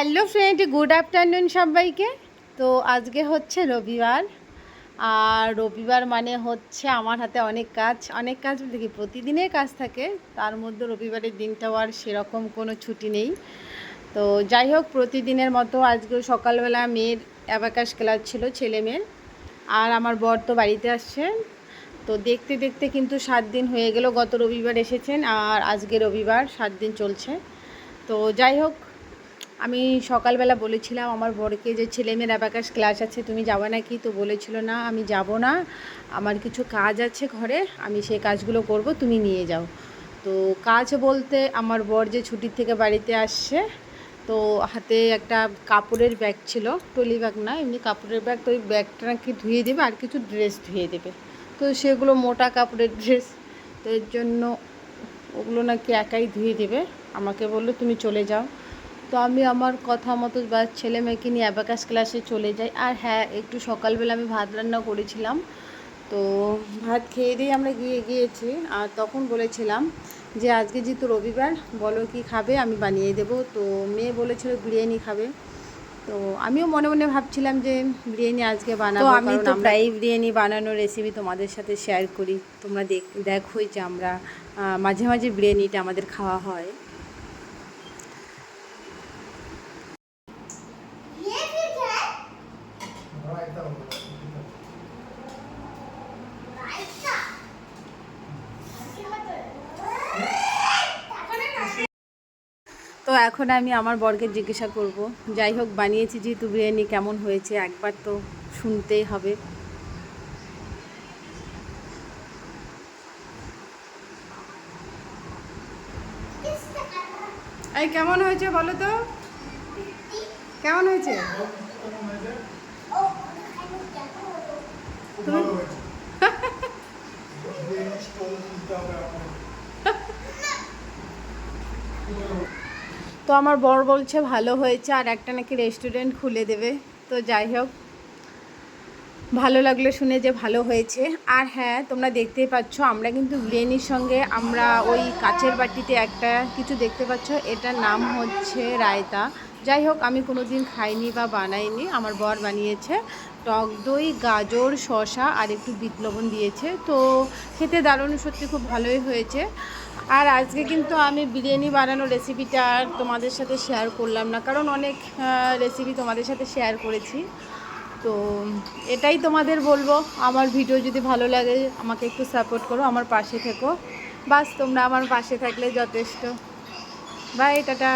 Hello friend, good afternoon সবাইকে। তো আজকে হচ্ছে রবিবার, আর রবিবার মানে হচ্ছে আমার হাতে অনেক কাজ। অনেক কাজ কি, প্রতিদিনের কাজ থাকে, তার মধ্যে রবিবারের দিনটাও আর সেরকম কোনো ছুটি নেই। তো যাই হোক, প্রতিদিনের মতো আজকে সকালবেলা মেয়ের অ্যাবাকাস ক্লাস ছিল, ছেলে মেয়ের, আর আমার বর তো বাড়িতে আসছে তো দেখতে দেখতে কিন্তু সাত দিন হয়ে গেল, গত রবিবার এসেছেন, আর আজকে রবিবার সাত দিন চলছে। তো যাই হোক আমি সকালবেলা বলেছিলাম আমার বরকে যে, ছেলে মেয়ের অ্যাবাকাস ক্লাস আছে, তুমি যাবে নাকি? তো বলেছিল, না, আমি যাব না। আমার কিছু কাজ আছে ঘরে, আমি সেই কাজগুলো করব, তুমি নিয়ে যাও। তো কাজ বলতে আমার বর যে, ছুটির থেকে বাড়িতে আসছে, তো হাতে একটা কাপড়ের ব্যাগ ছিল টলি ব্যাগ না, এমনি কাপড়ের ব্যাগ তো ওই ব্যাগটা নাকি ধুয়ে দেবে আর কিছু ড্রেস ধুয়ে দেবে। তো সেগুলো মোটা কাপড়ের ড্রেস তো এর জন্য ওগুলো নাকি একাই ধুয়ে দেবে। আমাকে বলল, তুমি চলে যাও। তো আমি আমার কথা মতো বা ছেলে মেয়েকে নিয়ে অ্যাবাকাস ক্লাসে চলে যাই। আর হ্যাঁ একটু সকালবেলা আমি ভাত রান্না করেছিলাম। তো ভাত খেয়ে দিয়ে আমরা গিয়ে গিয়েছি। আর তখন বলেছিলাম যে আজকে যেহেতু রবিবার বলো কি খাবে? আমি বানিয়ে দেবো। তো মেয়ে বলেছিল বিরিয়ানি খাবে। তো আমিও মনে মনে ভাবছিলাম যে বিরিয়ানি আজকে বানাবো। আমি তো আমরা- প্রায় বিরিয়ানি বানানোর রেসিপি তোমাদের সাথে শেয়ার করি। তোমরা দেখ দেখোই যে আমরা মাঝে মাঝে বিরিয়ানিটা আমাদের খাওয়া হয়। তো এখন আমি আমার বরকে জিজ্ঞাসা করব যাই হোক বানিয়েছি যেহেতু বিরিয়ানি কেমন হয়েছে? একবার তো শুনতেই হবে। এই কেমন হয়েছে বলো তো? কেমন হয়েছে? তো আমার বর বলছে ভালো হয়েছে, আর একটা নাকি রেস্টুরেন্ট খুলে দেবে। তো যাই হোক, ভালো লাগল শুনে যে ভালো হয়েছে। আর হ্যাঁ তোমরা দেখতেই পাচ্ছ, আমরা কিন্তু বিরিয়ানির সঙ্গে আমরা ওই কাচের বাটিতে একটা কিছু দেখতে পাচ্ছ, এটার নাম হচ্ছে রায়তা। যাই হোক, আমি কোনো দিন খাইনি বা বানাইনি, আমার বর বানিয়েছে। টক দই, গাজর, শসা, আর একটু বিট লবণ দিয়েছে। তো খেতে দারুণ, সত্যি খুব ভালোই হয়েছে। আর আজকে কিন্তু আমি বিরিয়ানি বানানোর রেসিপিটা আর তোমাদের সাথে শেয়ার করলাম না, কারণ অনেক রেসিপি তোমাদের সাথে শেয়ার করেছি। তো এটাই তোমাদের বলব, আমার ভিডিও যদি ভালো লাগে, আমাকে একটু সাপোর্ট করো, আমার পাশে থেকো। বাস, তোমরা আমার পাশে থাকলে যথেষ্ট। Bye tata.